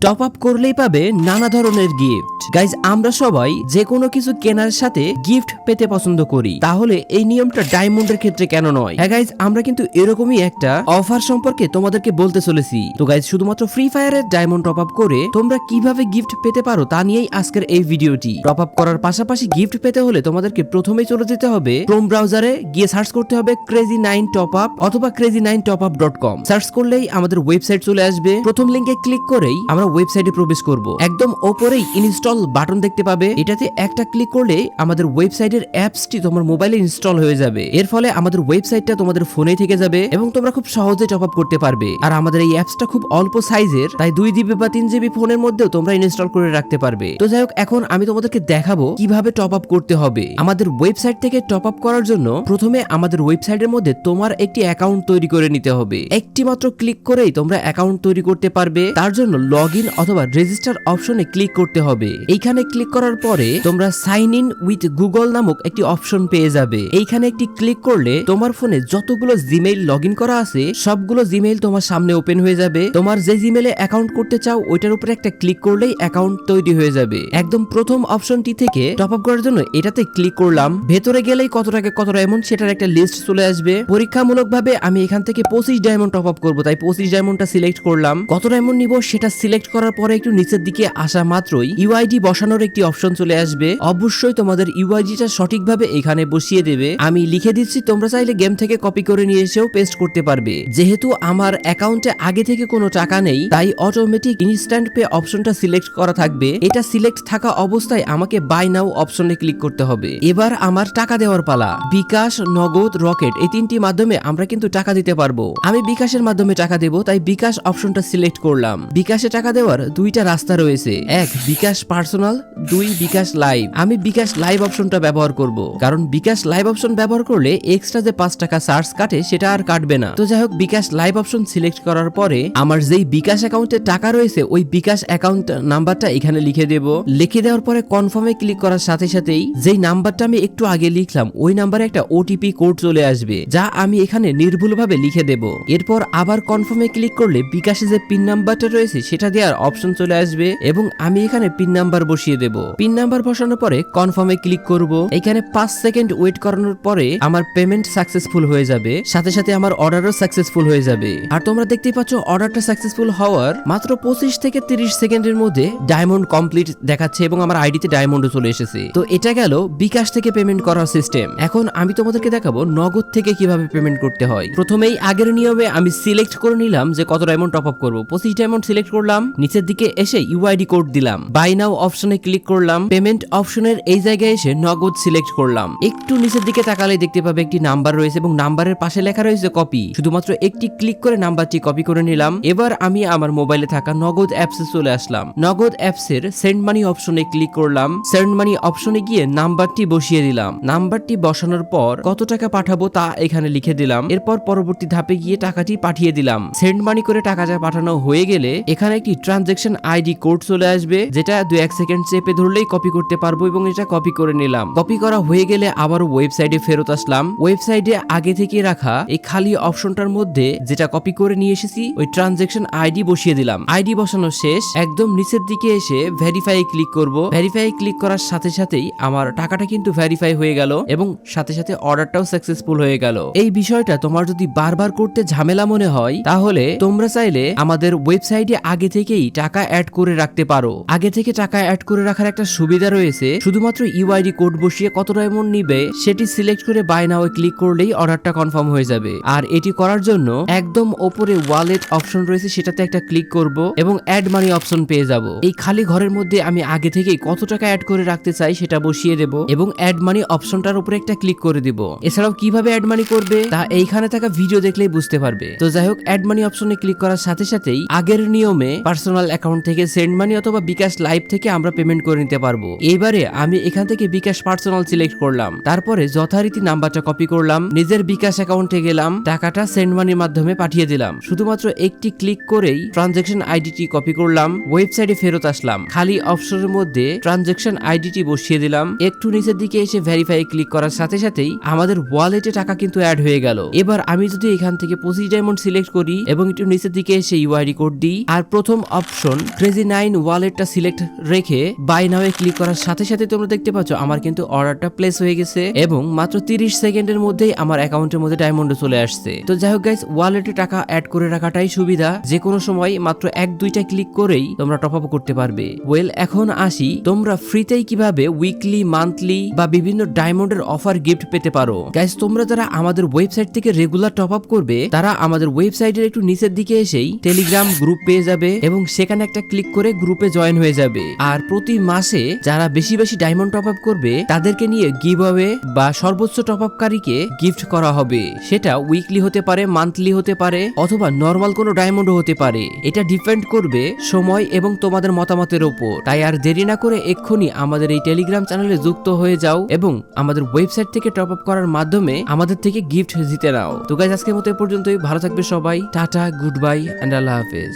Top up করলেই পাবে নানা ধরনের গিফট গাইজ আমরা সবাই যে কোনো কিছু কেনার সাথে গিফট পেতে পছন্দ করি। তাহলে এই নিয়মটা ডায়মন্ডের ক্ষেত্রে কেন নয়? হ্যাঁ গাইজ আমরা কিন্তু এরকমই একটা অফার সম্পর্কে তোমাদেরকে বলতে চলেছি। তো গাইজ শুধুমাত্র ফ্রি ফায়ারের ডায়মন্ড টপ আপ করে তোমরা কীভাবে গিফট পেতে পারো তা নিয়েই আজকের এই ভিডিওটি। টপ আপ করার পাশাপাশি গিফট পেতে হলে তোমাদেরকে প্রথমেই চলে যেতে হবে ক্রোম ব্রাউজারে গিয়ে সার্চ করতে হবে ক্রেজি নাইন টপ আপ অথবা crazy nine top up dot com search করলেই আমাদের ওয়েবসাইট চলে আসবে। প্রথম লিঙ্কে ক্লিক করেই আমরা ওয়েবসাইটে প্রবেশ করব। একদম ওপরেই ইনস্টল বাটন দেখতে পাবে। এটাতে একটা ক্লিক করলে আমাদের ওয়েবসাইটের অ্যাপসটি তোমার মোবাইলে ইনস্টল হয়ে যাবে। এর ফলে আমাদের ওয়েবসাইটটা তোমাদের ফোনে থেকে যাবে এবং তোমরা খুব সহজে টপ আপ করতে পারবে। আর আমাদের এই অ্যাপসটা খুব অল্প সাইজের, তাই দুই জিবি বা তিন জিবি ফোনের মধ্যেও তোমরা ইনস্টল করে রাখতে পারবে। তো যাই হোক, এখন আমি তোমাদেরকে দেখাবো কীভাবে টপ আপ করতে হবে। আমাদের ওয়েবসাইট থেকে টপ আপ করার জন্য প্রথমে আমাদের ওয়েবসাইটের মধ্যে তোমার একটি অ্যাকাউন্ট তৈরি করে নিতে হবে। একটি মাত্র ক্লিক করেই তোমরা অ্যাকাউন্ট তৈরি করতে পারবে। তার জন্য লগ ইন অথবা রেজিস্টার অপশনে ক্লিক করতে হবে। এইখানে ক্লিক করার পরে তোমরা সাইন ইন উইথ গুগল নামক একটি অপশন পেয়ে যাবে। এইখানে একটি ক্লিক করলে তোমার ফোনে যতগুলো জিমেইল লগইন করা আছে, সবগুলো জিমেইল তোমার সামনে ওপেন হয়ে যাবে। তোমার যে জিমেইলে অ্যাকাউন্ট করতে চাও, ওইটার উপরে একটা ক্লিক করলেই অ্যাকাউন্ট তৈরি হয়ে যাবে। একদম প্রথম অপশনটি থেকে টপ আপ করার জন্য এটাতে ক্লিক করলাম। ভেতরে গেলেই কত টাকা কত ডায়মন্ড সেটার একটা লিস্ট চলে আসবে। পরীক্ষামূলক ভাবে আমি এখান থেকে পঁচিশ ডায়মন্ড টপ আপ করব, তাই পঁচিশ ডায়মন্ডটা সিলেক্ট করলাম। কত ডায়মন্ড নিব সেটা সিলেক্ট করার পরে একটু নিচের দিকে আসা মাত্রই ইউআইডি বসানোর একটি অপশন চলে আসবে। অবশ্যই তোমাদের ইউআইডিটা সঠিকভাবে এখানে বসিয়ে দেবে। আমি লিখে দিচ্ছি, তোমরা চাইলে গেম থেকে কপি করে নিয়ে এসেও পেস্ট করতে পারবে। যেহেতু আমার অ্যাকাউন্টে আগে থেকে কোনো টাকা নেই, তাই অটোমেটিক ইনস্ট্যান্ট পে অপশনটা সিলেক্ট করা থাকবে। এটা সিলেক্ট থাকা অবস্থায় আমাকে বাই নাও অপশনে ক্লিক করতে হবে। এবার আমার টাকা দেওয়ার পালা। বিকাশ, নগদ, রকেট, এই তিনটি মাধ্যমে আমরা কিন্তু টাকা দিতে পারব। আমি বিকাশের মাধ্যমে টাকা দেব, তাই বিকাশ অপশনটা সিলেক্ট করলাম। বিকাশে টাকা দেওয়ার দুইটা রাস্তা রয়েছে। এক, বিকাশ পার্সোনাল, দুই, বিকাশ লাইভ। আমি বিকাশ লাইভ অপশনটা ব্যবহার করব। কারণ বিকাশ লাইভ অপশন ব্যবহার করলে এক্সট্রা যে পাঁচ টাকা চার্জ কাটে, সেটা আর কাটবে না। তো যাই হোক, বিকাশ লাইভ অপশন সিলেক্ট করার পরে আমার যেই বিকাশ অ্যাকাউন্টে টাকা রয়েছে, ওই বিকাশ অ্যাকাউন্ট নাম্বারটা এখানে লিখে দেব। লিখে দেওয়ার পরে কনফার্মে ক্লিক করার সাথে সাথেই যেই নাম্বারটা আমি একটু আগে লিখলাম, ওই নাম্বারে একটা ওটিপি কোড চলে আসবে, যা আমি এখানে নির্ভুলভাবে লিখে দেব। এরপর আবার কনফার্মে ক্লিক করলে বিকাশে যে পিন নাম্বারটা রয়েছে, সেটা দেওয়ার অপশন চলে আসবে এবং আমি এখানে পিন নাম্বার বসিয়ে দেব। পিন নাম্বার বসানোর পরে কনফার্মে ক্লিক করব। এখানে পাঁচ সেকেন্ড ওয়েট করানোর পরে আমার পেমেন্ট সাকসেসফুল হয়ে যাবে। সাথে সাথে আমার অর্ডারও সাকসেসফুল হয়ে যাবে। আর তোমরা দেখতেই পাচ্ছ অর্ডারটা সাকসেসফুল হওয়ার মাত্র পঁচিশ থেকে তিরিশ সেকেন্ডের মধ্যে ডায়মন্ড কমপ্লিট দেখাচ্ছে এবং আমার আইডিতে ডায়মন্ডও চলে এসেছে। তো এটা গেল বিকাশ থেকে পেমেন্ট করার সিস্টেম এখন আমি তোমাদেরকে দেখাবো নগদ থেকে কীভাবে পেমেন্ট করতে হয়। প্রথমেই আগের নিয়মে আমি সিলেক্ট করে নিলাম যে কত ডায়মন্ড টপ আপ করব। পঁচিশ ডায়মন্ড সিলেক্ট করলাম। নিচের দিকে এসে ইউআইডি কোড দিলাম। বাই নাও অপশনে ক্লিক করলাম। পেমেন্ট অপশনের এই জায়গায় এসে নগদ সিলেক্ট করলাম। একটু নিচের দিকে তাকালে দেখতে পাবে একটি নাম্বার রয়েছে এবং নাম্বারের পাশে লেখা রয়েছে কপি শুধুমাত্র একটি ক্লিক করে নাম্বারটি কপি করে নিলাম। এবার আমি আমার মোবাইলে থাকা নগদ অ্যাপসে চলে আসলাম। নগদ অ্যাপসের সেন্ড মানি অপশনে ক্লিক করলাম। সেন্ড মানি অপশনে গিয়ে নাম্বারটি বসিয়ে দিলাম। নাম্বারটি বসানোর পর কত টাকা পাঠাবো তা এখানে লিখে দিলাম। এরপর পরবর্তী ধাপে গিয়ে টাকাটি পাঠিয়ে দিলাম। সেন্ড মানি করে টাকাটা পাঠানো হয়ে গেলে এখানে একটি ট্রানজেকশন আইডি কোড চলে আসবে, যেটা দু এক সেকেন্ড চেপে ধরলেই কপি করতে পারব এবং এটা কপি করে নিলাম। কপি করা হয়ে গেলে আবারও ওয়েবসাইটে ফেরত আসলাম। ওয়েবসাইটে আগে থেকে রাখা এই খালি অপশনটার মধ্যে যেটা কপি করে নিয়ে এসেছি, ওই ট্রানজেকশন আইডি বসিয়ে দিলাম। আইডি বসানো শেষ, একদম নিচের দিকে এসে ভেরিফাই ক্লিক করব। ভেরিফাই ক্লিক করার সাথে সাথেই আমার টাকাটা কিন্তু ভেরিফাই হয়ে গেল এবং সাথে সাথে অর্ডারটাও সাকসেসফুল হয়ে গেল। এই বিষয়টা তোমার যদি বারবার করতে ঝামেলা মনে হয়, তাহলে তোমরা চাইলে আমাদের ওয়েবসাইটে আগে থেকেই টাকা অ্যাড করে রাখতে পারো। আগে থেকে টাকা অ্যাড করে রাখার একটা সুবিধা রয়েছে, শুধুমাত্র ইউআইডি কোড বসিয়ে কত ডায়মন্ড নিবে, সেটি সিলেক্ট করে বাই নাও ক্লিক করলেই অর্ডারটা কনফার্ম হয়ে যাবে। আর এটি করার জন্য একদম ওপরে ওয়ালেট অপশন রয়েছে, সেটাতে একটা ক্লিক করব এবং অ্যাড মানি অপশন পেয়ে যাব। এই খালি ঘরের মধ্যে আমি আগে থেকেই কত টাকা অ্যাড করে রাখতে চাই, সেটা বসিয়ে দেব এবং অ্যাড মানি অপশনটার উপরে একটা ক্লিক করে দিব। এছাড়াও কীভাবে অ্যাড মানি করবে, তা এইখানে থাকা ভিডিও দেখলেই বুঝতে পারবে। তো যাই হোক অ্যাড মানি অপশনে ক্লিক করার সাথে সাথেই আগের নিয়মে পার্সোনাল অ্যাকাউন্ট থেকে সেন্ড মানি অথবা বিকাশ লাইভ থেকে আমরা পেমেন্ট করে নিতে পারব। এবারে আমি এখান থেকে বিকাশ পার্সোনাল সিলেক্ট করলাম। তারপরে যথারীতি নাম্বারটা কপি করলাম। নিজের বিকাশ অ্যাকাউন্টে গেলাম। টাকাটা সেন্ড মানির মাধ্যমে পাঠিয়ে দিলাম। শুধুমাত্র একটি ক্লিক করেই ট্রানজেকশন আইডিটি কপি করলাম। ওয়েবসাইটে ফেরত আসলাম। খালি অপশনের মধ্যে ট্রানজেকশন আইডিটি বসিয়ে দিলাম। একটু নিচের দিকে এসে ভেরিফাই ক্লিক করার সাথে সাথেই আমাদের ওয়ালেটে টাকা কিন্তু অ্যাড হয়ে গেল। এবার আমি যদি এখান থেকে পঁচিশ ডায়মন্ড সিলেক্ট করি এবং একটু নিচের দিকে এসে ইউআইডি কোড দিই। আর প্রথম অপশন ক্রেজি নাইন ওয়ালেটটা সিলেক্ট রেখে বাই নাওয়ে ক্লিক করার সাথে সাথে তোমরা দেখতে পাচ্ছ, আমার কিন্তু অর্ডারটা প্লেস হয়ে গেছে এবং মাত্র তিরিশ সেকেন্ডের মধ্যেই আমার অ্যাকাউন্টের মধ্যে ডায়মন্ড চলে আসছে। তো যাই হোক গাইস ওয়ালেটে টাকা অ্যাড করে রাখাটাই সুবিধা। যে কোনো সময় মাত্র এক দুইটা ক্লিক করেই তোমরা টপ আপ করতে পারবে। ওয়েল এখন আসি, তোমরা ফ্রিতেই কীভাবে উইকলি মান্থলি বা বিভিন্ন ডায়মন্ডের অফার গিফট পেতে পারো? গাইস তোমরা যারা আমাদের ওয়েবসাইট থেকে রেগুলার টপ আপ করবে, তারা আমাদের ওয়েবসাইটের একটু নিচের দিকে এসেই টেলিগ্রাম গ্রুপ পেয়ে যাবে এবং সেখানে একটা ক্লিক করে গ্রুপে জয়েন হয়ে যাবে। আর প্রতি মাসে যারা বেশি বেশি ডায়মন্ড টপ আপ করবে, তাদেরকে নিয়ে গিভ অ্যাওয়ে বা সর্বোচ্চ টপ আপকারীকে গিফট করা হবে। সেটা উইকলি হতে পারে মান্থলি হতে পারে, অথবা নর্মাল কোনো ডায়মন্ডও হতে পারে। এটা ডিপেন্ড করবে সময় এবং তোমাদের মতামতের উপর তাই আর দেরি না করে এক্ষুনি আমাদের এই টেলিগ্রাম চ্যানেলে যুক্ত হয়ে যাও এবং আমাদের ওয়েবসাইট থেকে টপ আপ করার মাধ্যমে আমাদের থেকে গিফট জিতে নাও। তো গাইজ আজকের মতো এ পর্যন্তই। ভালো থাকবে সবাই। টাটা গুড বাই অ্যান্ড আল্লাহ হাফেজ।